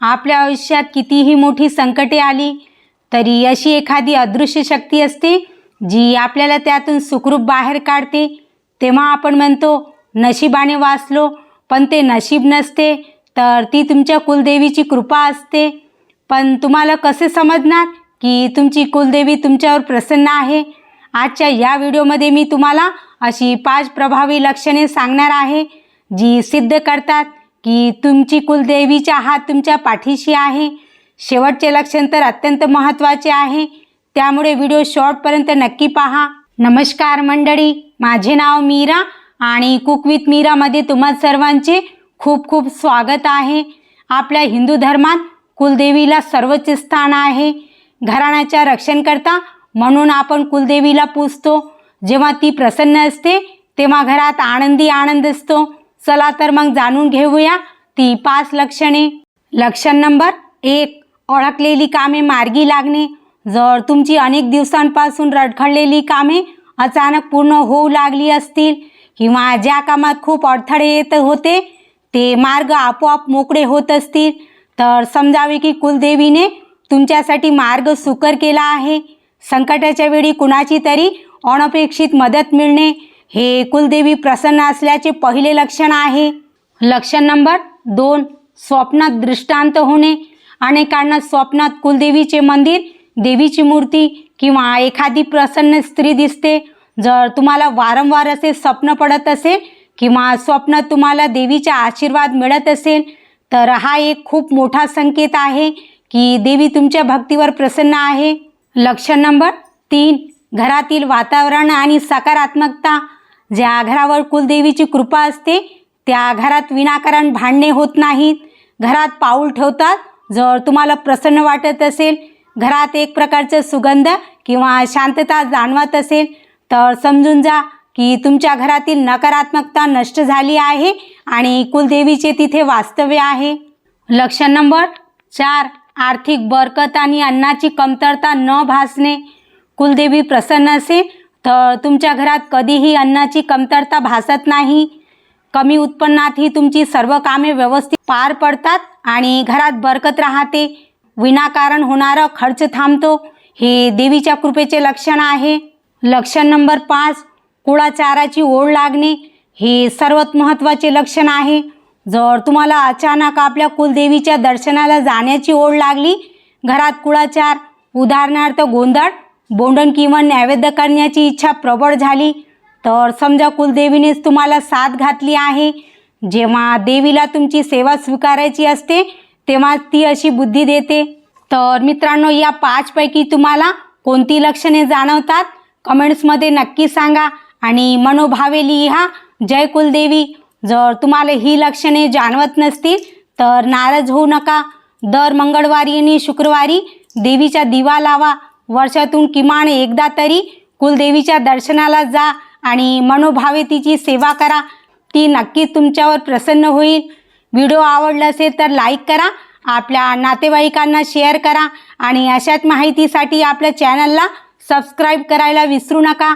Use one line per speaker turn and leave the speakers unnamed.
आपल्या आयुष्यात कितीही मोठी संकटे आली तरी अशी एखादी अदृश्य शक्ती असते जी आपल्याला त्यातून सुखरूप बाहेर काढते. तेव्हा आपण म्हणतो नशिबाने वाचलो पण ते नशीब नसते तर ती तुमच्या कुलदेवीची कृपा असते. पण तुम्हाला कसे समजणार की तुमची कुलदेवी तुमच्यावर प्रसन्न आहे? आजच्या या व्हिडिओमध्ये मी तुम्हाला अशी पाच प्रभावी लक्षणे सांगणार आहे जी सिद्ध करतात. की तुमची कुलदेवीचा हात तुमच्या पाठीशी आहे. शेवटचे लक्षण तर अत्यंत महत्त्वाचे आहे. त्यामुळे व्हिडिओ शॉर्टपर्यंत नक्की पहा. नमस्कार मंडळी माझे नाव मीरा आणि कुक विथ मीरामध्ये तुम्हा सर्वांचे खूप खूप स्वागत आहे. आपल्या हिंदू धर्मात कुलदेवीला सर्वोच्च स्थान आहे. घराण्याच्या रक्षणकर्ता म्हणून आपण कुलदेवीला पूजतो. जेव्हा ती प्रसन्न असते तेव्हा घरात आनंदी आनंद असतो. चला तर मग जाणून घेऊया ती पाच लक्षणे. लक्षण नंबर एक ओळखलेली कामे मार्गी लागणे. जर तुमची अनेक दिवसांपासून रडखडलेली कामे अचानक पूर्ण होऊ लागली असतील किंवा ज्या कामात खूप अडथळे येत होते ते मार्ग आपोआप मोकळे होत असतील तर समजावे की कुलदेवीने तुमच्यासाठी मार्ग सुकर केला आहे. संकटाच्या वेळी कुणाची तरी अनपेक्षित मदत मिळणे हे कुलदेवी प्रसन्न असल्याचे पहिले लक्षण आहे. लक्षण नंबर दोन स्वप्नात दृष्टांत होणे. अनेकांना स्वप्नात कुलदेवीचे मंदिर देवीची मूर्ती किंवा एखादी प्रसन्न स्त्री दिसते. जर तुम्हाला वारंवार असे स्वप्न पडत असेल किंवा स्वप्नात तुम्हाला देवीचा आशीर्वाद मिळत असेल तर हा एक खूप मोठा संकेत आहे की देवी तुमच्या भक्तीवर प्रसन्न आहे. लक्षण नंबर तीन घरातील वातावरण आणि सकारात्मकता. ज्या आघारावर कुलदेवीची कृपा असते त्या आघारात विनाकारण भांडणे होत नाहीत. घरात पाऊल ठेवतात. जर तुम्हाला प्रसन्न वाटत असेल घरात एक प्रकारचं सुगंध किंवा शांतता जाणवत असेल तर समजून जा की तुमच्या घरातील नकारात्मकता नष्ट झाली आहे आणि कुलदेवीचे तिथे वास्तव्य आहे. लक्षण नंबर चार आर्थिक बरकत आणि अन्नाची कमतरता न भासणे. कुलदेवी प्रसन्न असेल तर तुमच्या घरात कधीही अन्नाची कमतरता भासत नाही. कमी उत्पन्नातही तुमची सर्व कामे व्यवस्थित पार पडतात आणि घरात बरकत राहते. विनाकारण होणारा खर्च थांबतो. हे देवीच्या कृपेचे लक्षण आहे. लक्षण नंबर पाच कुळाचाराची ओढ लागणे. हे सर्वात महत्त्वाचे लक्षण आहे. जर तुम्हाला अचानक आपल्या कुलदेवीच्या दर्शनाला जाण्याची ओढ लागली घरात कुळाचार उदाहरणार्थ गोंधळ बोंडण किंवा नैवेद्य करण्याची इच्छा प्रबळ झाली तर समजा कुलदेवीनेच तुम्हाला साथ घातली आहे. जेव्हा देवीला तुमची सेवा स्वीकारायची असते तेव्हा ती अशी बुद्धी देते. तर मित्रांनो या पाचपैकी तुम्हाला कोणती लक्षणे जाणवतात? कमेंट्समध्ये नक्की सांगा आणि मनोभावे लिहा. जय कुलदेवी. जर तुम्हाला ही लक्षणे जाणवत नसतील तर नाराज होऊ नका. दर मंगळवारी आणि शुक्रवारी देवीचा दिवा लावा. वर्षातून किमान एकदा तरी कुलदेवीच्या दर्शनाला जा आणि मनोभावे तिची सेवा करा. ती नक्कीच तुमच्यावर प्रसन्न होईल. व्हिडिओ आवडला असेल तर लाईक करा आपल्या नातेवाईकांना शेअर करा आणि अशाच माहितीसाठी आपल्या चॅनलला सबस्क्राईब करायला विसरू नका.